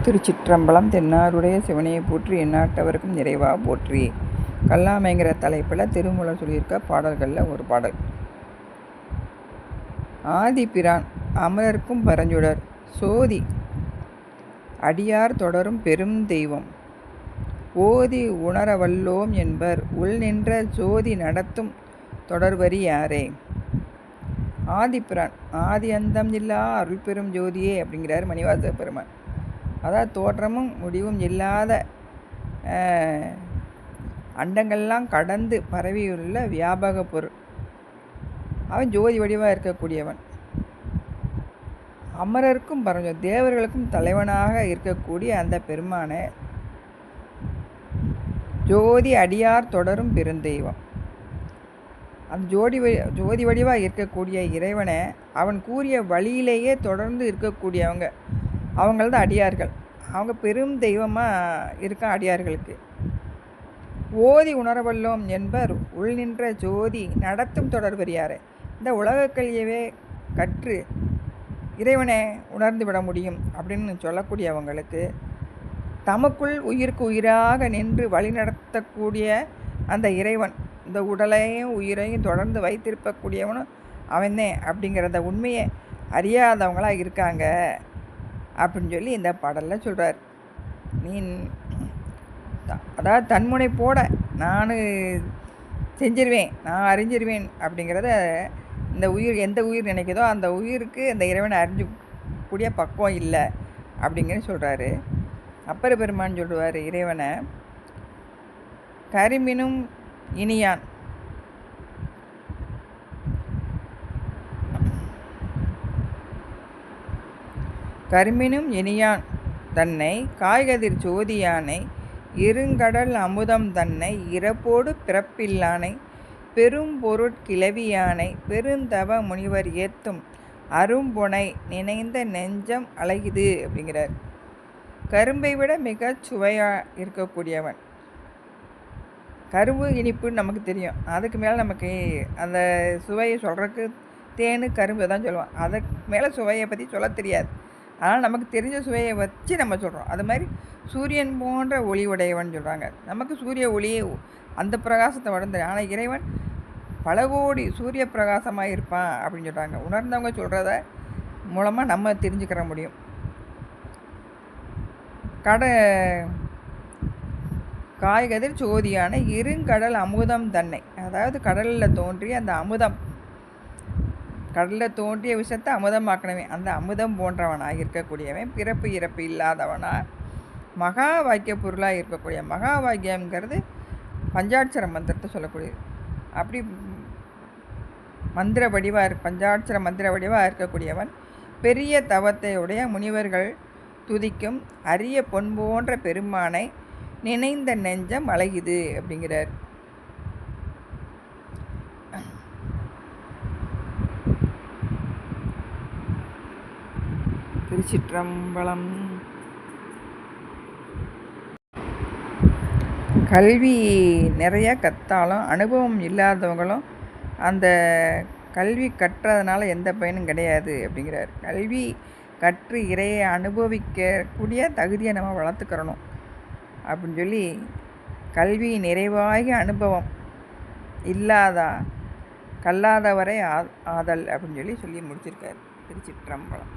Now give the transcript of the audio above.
திருச்சிற்றம்பலம் தென்னாருடைய சிவனையை போற்றி எந்நாட்டவருக்கும் நிறைவாக போற்றி. கல்லாமைங்கிற தலைப்பில் திருமூலம் சொல்லியிருக்க பாடல்களில் ஒரு பாடல். ஆதிபிரான் அமரர்க்கும் பரஞ்சுடர் சோதி அடியார் தொடரும் பெரும் தெய்வம். ஓதி உணரவல்லோம் என்பர் உள் நின்ற ஜோதி நடத்தும் தொடர்வரி யாரே? ஆதிப்பிரான் ஆதி அந்தம் இல்லா அருள் பெரும் ஜோதியே அப்படிங்கிறார் மணிவாச பெருமான். அதாவது தோற்றமும் முடிவும் இல்லாத அண்டங்கள்லாம் கடந்து பரவியுள்ள வியாபக பொருள். அவன் ஜோதி வடிவாக இருக்கக்கூடியவன். அமரருக்கும் பரஞ்ச தேவர்களுக்கும் தலைவனாக இருக்கக்கூடிய அந்த பெருமானை ஜோதி அடியார் தொடரும் பெருந்தெய்வம். அந்த ஜோடி ஜோதி வடிவாக இருக்கக்கூடிய இறைவனை அவன் கூறிய வழியிலேயே தொடர்ந்து இருக்கக்கூடியவங்க. அவங்கள தான் அடியார்கள். அவங்க பெரும் தெய்வமாக இருக்கான் அடியார்களுக்கு. ஓதி உணரவல்லோம் என்பர் உள் நின்ற ஜோதி நடத்தும் தொடர்பறியார் இந்த உலகக்கல்வியவே கற்று இறைவனை உணர்ந்து விட முடியும் அப்படின்னு சொல்லக்கூடியவங்களுக்கு தமக்குள் உயிருக்கு உயிராக நின்று வழிநடத்தக்கூடிய அந்த இறைவன் இந்த உடலையும் உயிரையும் தொடர்ந்து வைத்திருக்கக்கூடியவனும் அவனே அப்படிங்கிறத உண்மையை அறியாதவங்களாக இருக்காங்க. அப்படின்னு சொல்லி இந்த பாடலில் சொல்கிறார் நீ அதாவது தன்முனை போட நான் செஞ்சிருவேன் நான் அறிஞ்சிருவேன் அப்படிங்கிறத இந்த உயிர் எந்த உயிர் நினைக்குதோ அந்த உயிருக்கு இந்த இறைவனை அறிஞ்சு கூடிய பக்குவம் இல்லை அப்படிங்கன்னு சொல்கிறாரு அப்பர் பெருமான் சொல்லுவார் இறைவனை கரிமினும் இனியான். கருமினும் இனியான் தன்னை காய்கதிர் ஜோதியானை இருங்கடல் அமுதம் தன்னை இறப்போடு பிறப்பில்லானை பெரும் பொருட்கிளவியானை பெருந்தவ முனிவர் ஏத்தும் அரும்புனை நினைந்த நெஞ்சம் அழகிது அப்படிங்கிறார். கரும்பை விட மிக சுவையாக இருக்கக்கூடியவன். கரும்பு இனிப்புன்னு நமக்கு தெரியும். அதுக்கு மேலே நமக்கு அந்த சுவையை சொல்கிறதுக்கு தேனு கரும்பு தான் சொல்லுவான். அதுக்கு மேலே சுவையை பற்றி சொல்ல தெரியாது. ஆனால் நமக்கு தெரிஞ்ச சுவையை வச்சு நம்ம சொல்கிறோம் அது மாதிரி சூரியன் போன்ற ஒளி உடையவன் சொல்கிறாங்க நமக்கு சூரிய ஒளியே அந்த பிரகாசத்தை வளர்ந்து ஆனால் இறைவன் பல கோடி சூரிய பிரகாசமாக இருப்பான் அப்படின்னு சொல்கிறாங்க உணர்ந்தவங்க சொல்கிறத மூலமாக நம்ம தெரிஞ்சுக்கிற முடியும். கட காய்கதிர் சோதியான இருங்கடல் அமுதம் தன்னை அதாவது கடலில் தோன்றிய அந்த அமுதம் கடலில் தோன்றிய விஷத்தை அமுதமாக்கினவன். அந்த அமுதம் போன்றவனாக இருக்கக்கூடியவன் பிறப்பு இறப்பு இல்லாதவனா. மகா வாக்கிய பொருளாக இருக்கக்கூடிய மகா வாக்கியம்ங்கிறது பஞ்சாட்சர மந்திரத்தை சொல்லக்கூடியது. அப்படி மந்திர வடிவாக இரு பஞ்சாட்சர மந்திர வடிவாக இருக்கக்கூடியவன் பெரிய தவத்தையுடைய முனிவர்கள் துதிக்கும் அரிய பொன் போன்ற பெருமானை நினைந்த நெஞ்சம் அழகிது அப்படிங்கிறார். திருச்சிற்றம்பலம். கல்வி நிறைய கற்றாலும் அனுபவம் இல்லாதவங்களும் அந்த கல்வி கற்றதுனால எந்த பயனும் கிடையாது அப்படிங்கிறார். கல்வி கற்று இறையை அனுபவிக்கக்கூடிய தகுதியை நம்ம வளர்த்துக்கிறணும் அப்படின்னு சொல்லி கல்வி நிறைவாகி அனுபவம் இல்லாதா கல்லாதவரை ஆ ஆதல் அப்படின்னு சொல்லி சொல்லி முடிச்சிருக்காரு திருச்சிற்றம்பலம்.